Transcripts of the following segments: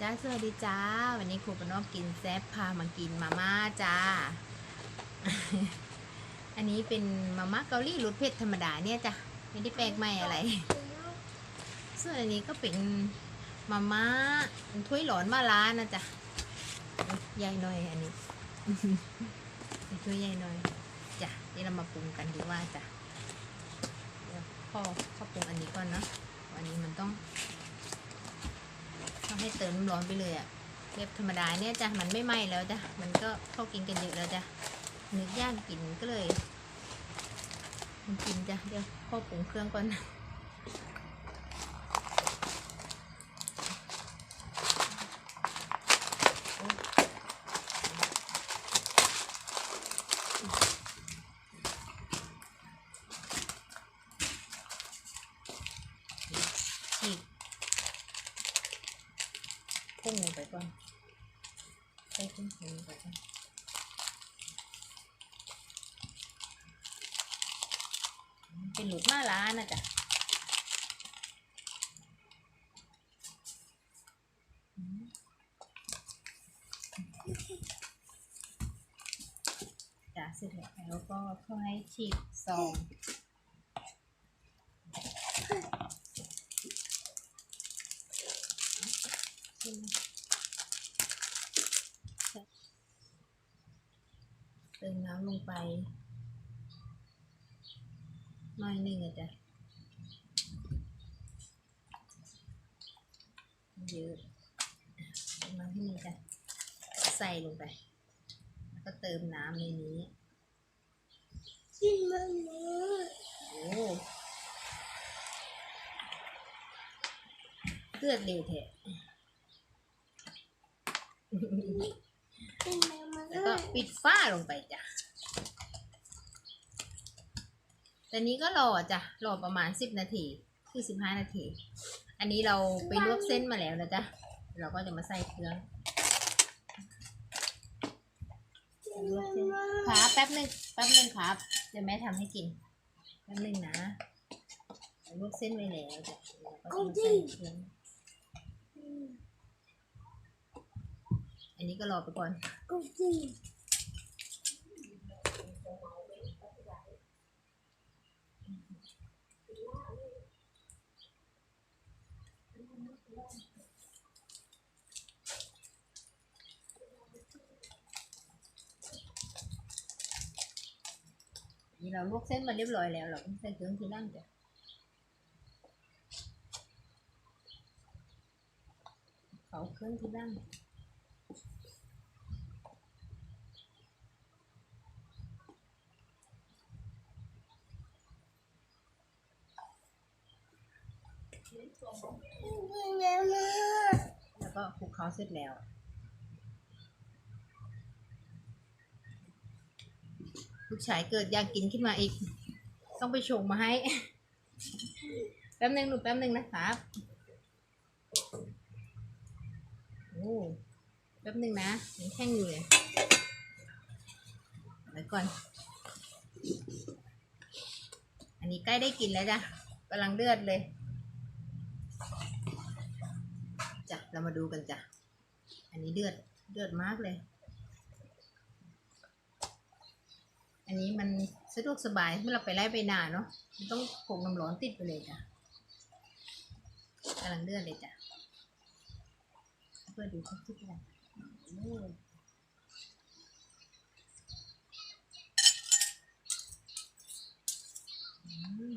จ้าสวัสดีจ้า วันนี้ครูปนอมกินแซบพามากินมาม่าจ้า อันนี้เป็นมาม่าเกาหลีรสเผ็ดธรรมดาเนี่ยจ้ะไม่ได้แปลกใหม่อะไร ส่วนอันนี้ก็เป็นมาม่าถ้วยหลอนมาล้านะจ๊ะใหญ่หน่อยอันนี้ถ้วยใหญ่หน่อยจ้ะเดี๋ยวเรามาปรุงกันดีกว่าจ้ะเดี๋ยวพ่อพ่อปรุงอันนี้ก่อนเนาะอันนี้มันต้อง ต้องให้เติมน้ำร้อนไปเลยอะแบบธรรมดาเนี่ยจ้ะมันไม่ไหม้แล้วจ้ะมันก็เข้ากินกันเยอะแล้วจ้ะนึกย่างกินก็เลย มันกินจ้ะเดี๋ยวพ่อปรุงเครื่องก่อน ฉีกกุ้งลงไปก่อน ใส่กุ้งลงไปก่อนเป็นหลุดมาล้านะจ๊ะจ้ะเสร็จแล้วก็ค่อยฉีกซอง เติมน้ำลงไปหน่อยหนึ่งอะจ้ะเยอะ เติมน้ำให้มันจ้ะใส่ลงไป แล้วก็เติมน้ำในนี้กินมันเลยโอ้เลือดเร็วแท้กินมันมาเลแล้วก็ยปิดฝ้าลงไปจ้ะแต่นี้ก็รอจ้ะ รอประมาณสิบนาที คือสิบห้านาที อันนี้เราไปลวกเส้นมาแล้วนะจ๊ะ เราก็จะมาใส่เครื่องกินมันมาครับแป๊บหนึ่งแป๊บหนึ่งครับ เดี๋ยวแม่ทำให้กิน แป๊บหนึ่งนะลวกเส้นไว้แล้วจ้ะเราก็จะใส่เครื่องอันนี้ก็รอไปก่อนกูกิน นี่เราลวกเส้นมาเรียบร้อยแล้ว เราก็ใส่เครื่องที่นั่งจ้ะเขาเครื่องที่นั่งแล้วก็คลุกเคล้าเสร็จแล้ว ลูกชายเกิดอยากกินขึ้นมาอีก ต้องไปชงมาให้ แป๊บหนึงหนูแป๊บหนึงนะครับโอ้แป๊บหนึงนะยังแข็งอยู่เลยไว้ก่อน อันนี้ใกล้ได้กินแล้วจ้ะกำลังเดือดเลยจ้ะเรามาดูกันจ้ะ อันนี้เดือดเดือดมากเลย อั นนี้มันสะดวกสบายเมื่อเราไปไล่ไปนาเนาะมันต้องผงน้ำร้อนติดไปเลยจ้ะกำลังเดือดเลยจ้ะเพื่อดูทุกทุกอย่างโอ้อืม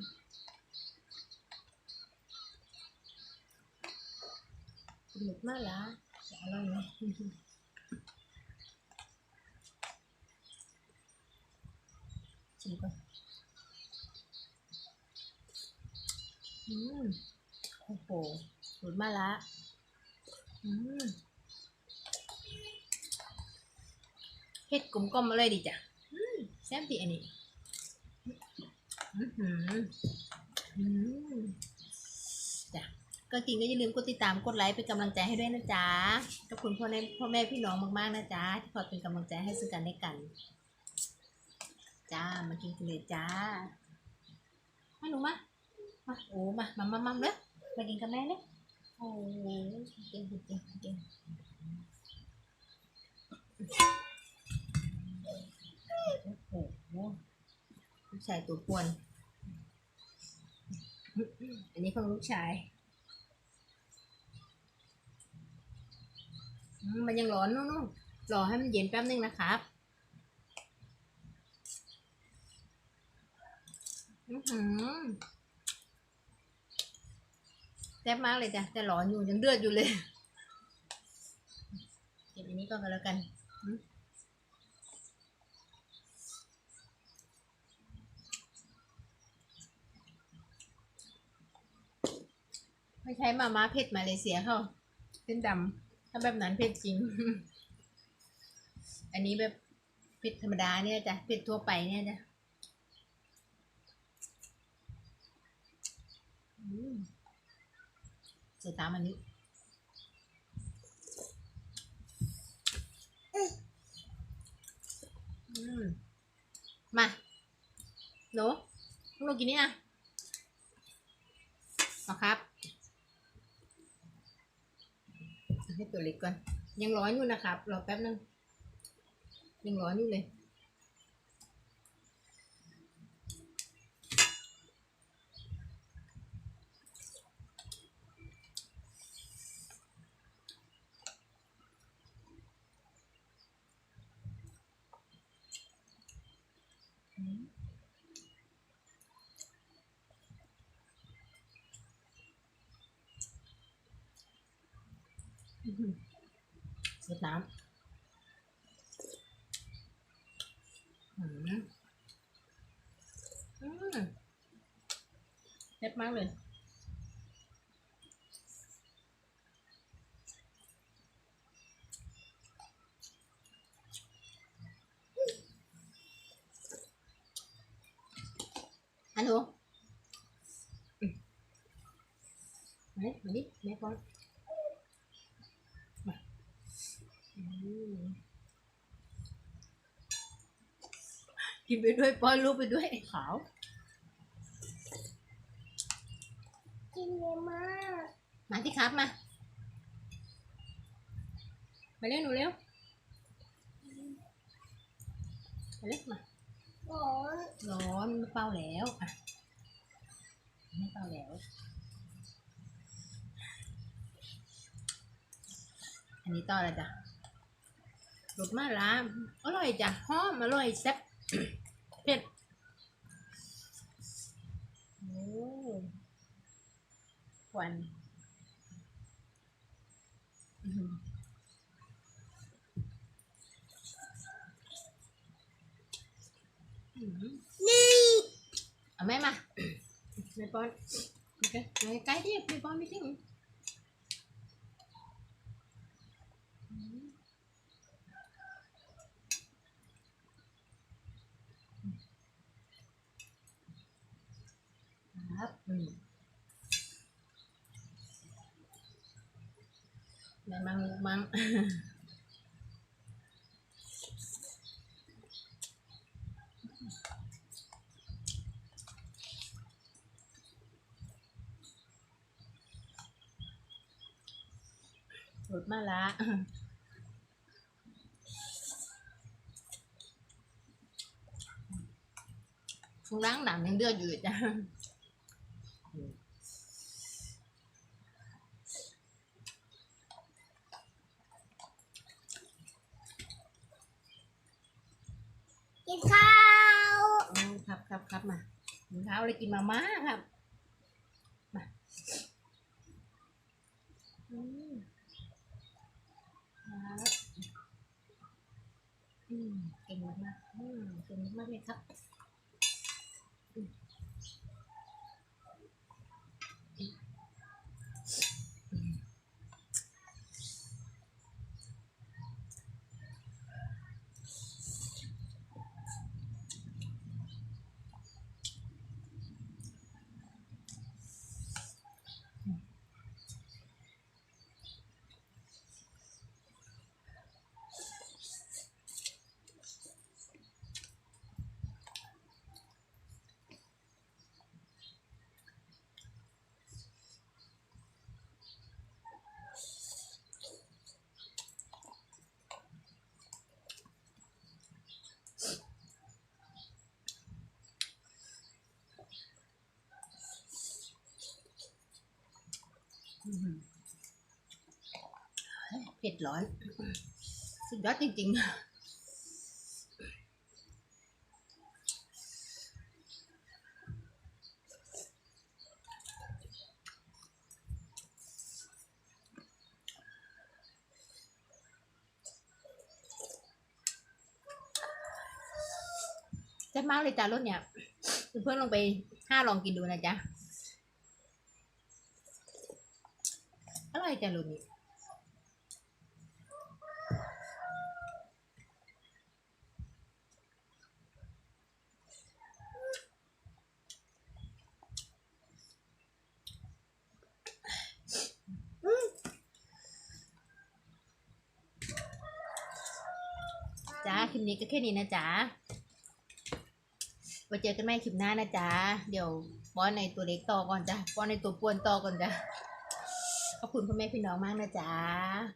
หลุดมากละอร่อยไหม ชิมก่อนอืมโอ้โหหลุดมาละอืมเผ็ดกลมกล่อมมาเลยดีจ้ะอืมแซ่บดีอันนี้อือหืออืมจ้ะก็กินก็อย่าลืมกดติดตามกดไลค์เป็นกำลังใจให้ด้วยนะจ๊ะขอบคุณพ่อแม่พ่อแม่พี่น้องมากๆนะจ๊ะที่คอยเป็นกำลังใจให้ซึ่งกันและกัน จ้า มากินกันเลยจ้ามาหนูมา มาโอ้มา มามามาเลยมากินกับแม่เลยโอ้เก่งเก่งเก่งโอ้โหลูกชายตัวควนอันนี้ของลูกชาย มันยังร้อนนู่นๆรอให้มันเย็นแป๊บนึงนะครับ อือหือแซ่บมากเลยจ้ะแต่ร้อนอยู่ยังเดือดอยู่เลยเก็บอันนี้ก็กันแล้วกันอืมไม่ใช่มาม่าเผ็ดมาเลเซียเขาเป็นดำถ้าแบบนั้นเผ็ดจริง อันนี้แบบเผ็ดธรรมดาเนี่ยจ้ะเผ็ดทั่วไปเนี่ยจ้ะ อืม ใส่ตามอันนี้อืมมาหนูพวกหนูกินนี่นะเอาครับ ให้ตัวเล็กก่อน ยังร้อนอยู่นะครับ รอแป๊บนึง ยังร้อนอยู่เลย อื้อหือเสียบน้ำอืมอืมเผ็ดมากเลย อันหนูอืมมาดิมาดิแม่ก่อน อืม กินไปด้วยป้อนลูกไปด้วยไอ้ขาว กินเยอะมากมาที่ครับมา มาเร็วหนูเร็วมาเร็วมา ร้อนร้อนไม่เป่าแล้วอะไม่เป่าแล้ว อันนี้ต่อเลยจ้ะรสมาลาอร่อยจ้ะหอมอร่อยแซ่บ เผ็ดโอ้ควันอื้อหืออื้อหือ นี่เอาแม่มาแม่ป้อนโอเคมาใกล้ๆดิแม่ป้อนไม่ทิ้งครับอืมแม่มังลูกมัง รสมาละช่วงล้างหนังยังเดือดอยู่จ้ะกินข้าวโอ้ครับครับครับมากินข้าวเลยกินมาม่าครับ มา อืมครับอืม เก่งมากๆอืมเก่งมากเลยครับ เผ็ดร้อน สุดยอดจริงๆจะมากเลยจ้ารสเนี่ย เพื่อนลองไปห้าลองกินดูนะจ๊ะ อร่อยจ้ะรสนี้จ้าคลิปนี้ก็แค่นี้นะจ๊ะไว้เจอกันใหม่คลิปหน้านะจ๊ะ เดี๋ยวป้อนในตัวเล็กต่อก่อนจ้ะป้อนในตัวปวนต่อก่อนจ้ะ ขอบคุณพ่อแม่พี่น้องมากนะจ๊ะ